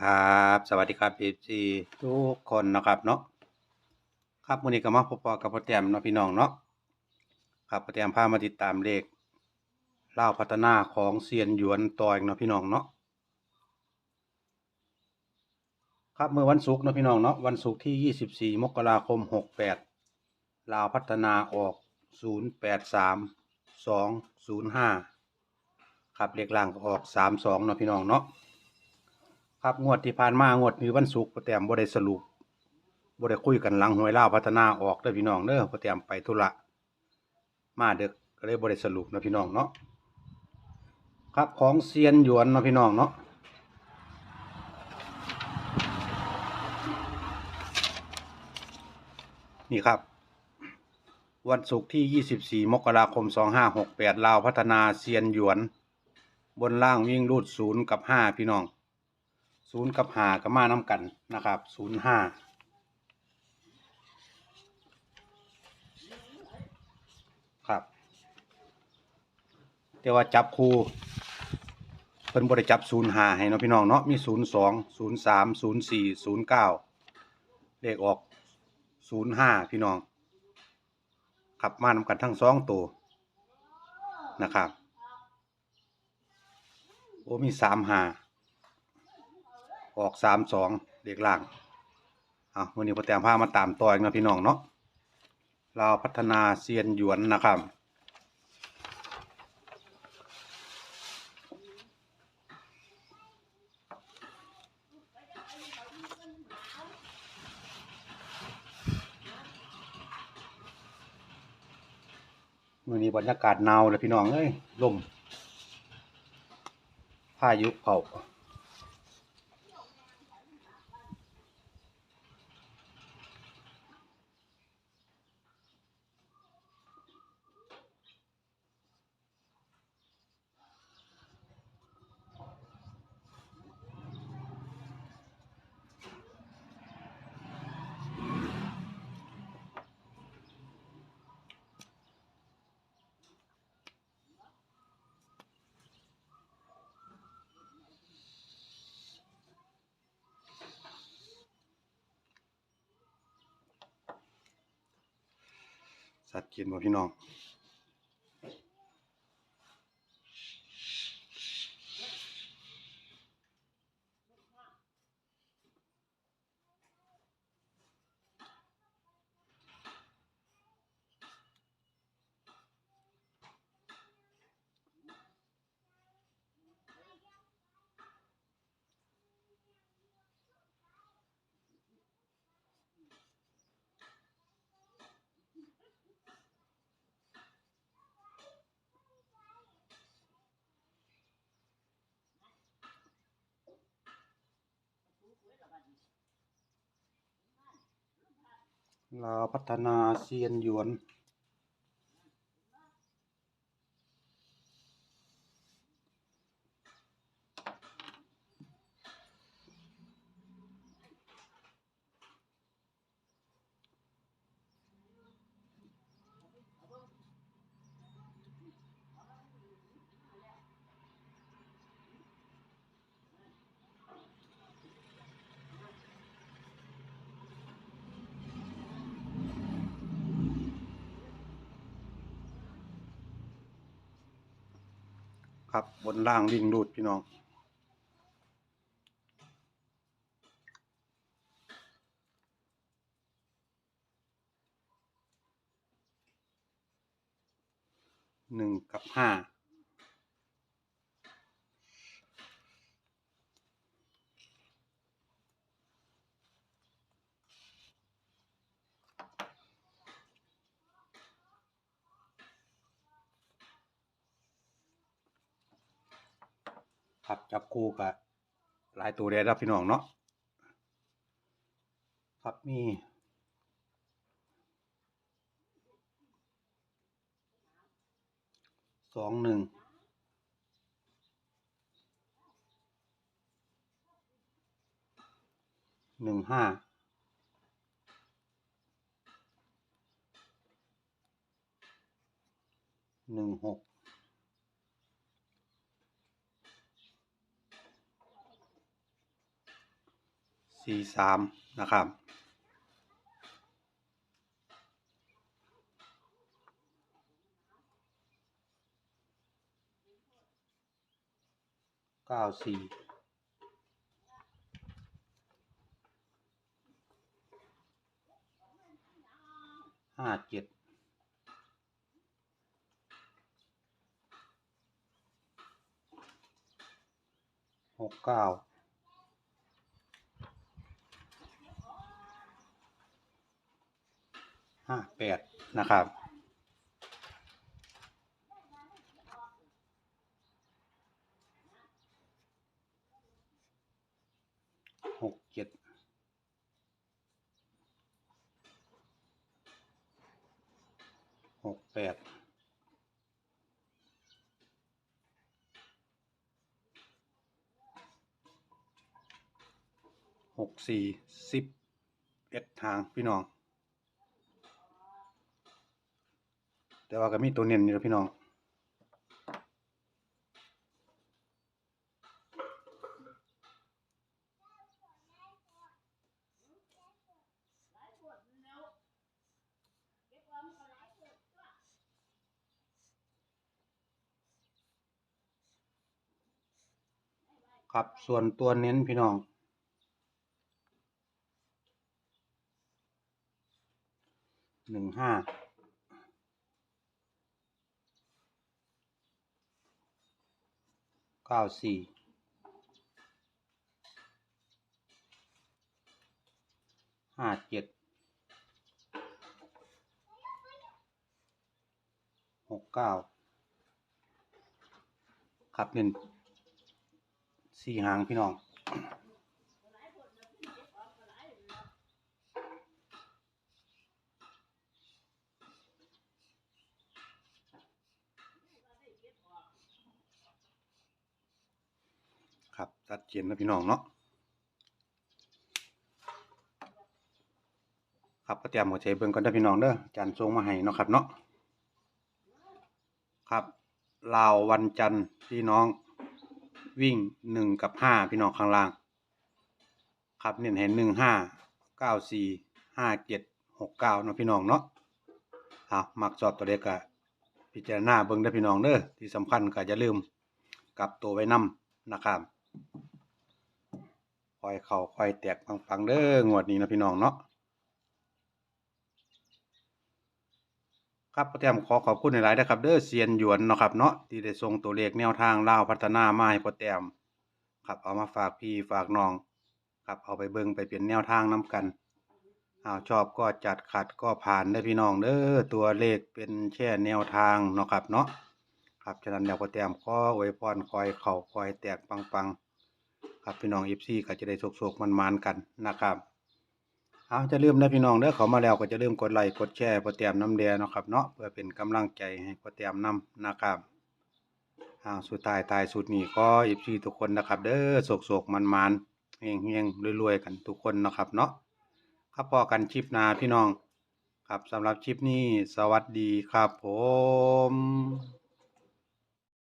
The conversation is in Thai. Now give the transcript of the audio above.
ครับ สวัสดีครับพีซีทุกคนนะครับเนาะครับวันนี้ก็มาพบปะกับพ่อแต้มเนาะพี่น้องเนาะครับพ่อแต้มพามาติดตามเลขเล่าวพัฒนาของเซียนหยวนต่อยเนาะพี่น้องเนาะครับเมื่อวันศุกร์เนาะพี่น้องเนาะวันศุกร์ที่ 24 มกราคม 68 ลาวพัฒนาออก 083 205 ครับเลขล่างก็ออก 32เนาะพี่น้องเนาะ ครับงวดที่ผ่านมางวดนี้วันศุกร์ป้าแตมบ่ได้สรุปบ่ได้คุยกันหลังหวยลาวพัฒนาออกเด้อพี่น้องเด้อป้าแตมไปธุระมาเดึกก็เลยบ่ได้สรุปนะพี่น้องเนาะครับของเซียนหยวนนะพี่น้องเนาะนี่ครับ วันศุกร์ที่ 24 มกราคม 2568 ลาวพัฒนาเซียนหยวน บนล่างวิ่งรูดศูนย์กับห้าพี่น้อง ศูนย์กับหากับมาน้ำกันนะครับศูนย์ห้าครับแต่ว่าจับคูเพิ่นบริจับศูนย์หาให้เนาะพี่น้องเนาะมีศูนย์สองศูนย์สามศูนย์สี่ศูนย์เก้าเลขออกศูนย์ห้าพี่น้องขับมาน้ำกันทั้งสองตัวนะครับ โอ้มีสามหา ออกสามสองเรียกล่างเอาวันนี้พอแต้มพามาตามต่ออีกนะพี่น้องเนาะเราพัฒนาเซียนหยวนนะครับวันนี้บรรยากาศหนาวเลยพี่น้องเอ้ยลมพายุเผา สัตว์กินบ่พี่น้อง ลาวพัฒนาเซียนหยวน ครับบนล่างวิ่งรูดพี่น้อง หนึ่งกับห้า ครับ จับคู่กับหลายตัวเลยครับพี่น้องเนาะครับมีสองหนึ่งหนึ่งห้าหนึ่งหก สี่สามนะครับ เก้าสี่ห้าเจ็ดหกเก้า ห้าแปดนะครับหกเจ็ดหกแปดหกสี่สิบเอ็ดทางพี่น้อง แต่ว่าก็มีตัวเน้นอยู่แล้วพี่น้องครับส่วนตัวเน้นพี่น้อง หนึ่งห้า เก้าสี่ห้าเจ็ดหกเก้าครับเน้นสี่หางพี่น้อง ครัดเจนนะพี่น้องเนาะครับก็เตรียมหัวใจเบิ่งก่อนเด้อพี่น้องเด้อจานทรงมาให้เนาะครับเนาะครับลาววันจันทร์พี่น้องวิ่งหนึ่งกับห้าพี่น้องข้างล่าง ครับเน้นเห็นหนึ่งห้าเก้าสี่ห้าเจ็ดหกเก้าเนาะพี่น้องเนาะเอามักสอบตัวเล็กก็พิจารณาเบิ่งเด้พี่น้องเด้อที่สำคัญก็อย่าลืมกลับตัวไว้นำนะครับ คอยเข่าคอยแตกฟังๆเด้องวดนี้นะพี่น้องเนาะครับพ่อแต้มขอขอบคุณหลายๆนะครับ เด้อเซียนหยวนเนาะครับเนาะที่ได้ส่งตัวเลขแนวทางล่าวพัฒนามาให้พ่อแต้มครับเอามาฝากพี่ฝากน้อง ครับเอาไปเบิ่งไปเปลี่ยนแนวทางนํกันอ้าวชอบก็จัดขัดก็ผ่านได้พี่น้องเด้อตัวเลขเป็นแค่แนวทางเนาะครับเนาะครับฉะนั้นแล้วพ่อแต้มขออวยพรคอยเข่าคอยแตกปังๆ ครับพี่น้อง FC ก็จะได้โศกๆมันๆกันนะครับเอาจะลืมนะพี่น้องเด้อเขามาแล้วก็จะลืมกดไลค์กดแชร์โปรแกรมน้ำแดงเนาะครับเนาะเพื่อเป็นกำลังใจให้โปรแกรมน้ำนะครับเอาสุดท้ายตายสุดนี้ก็ FC ทุกคนนะครับ เด้อโศกๆมันๆเฮงๆรวยๆกันทุกคนนะครับเนาะครับพอกันคลิปนาพี่น้อง ครับสำหรับคลิปนี้สวัสดีครับผม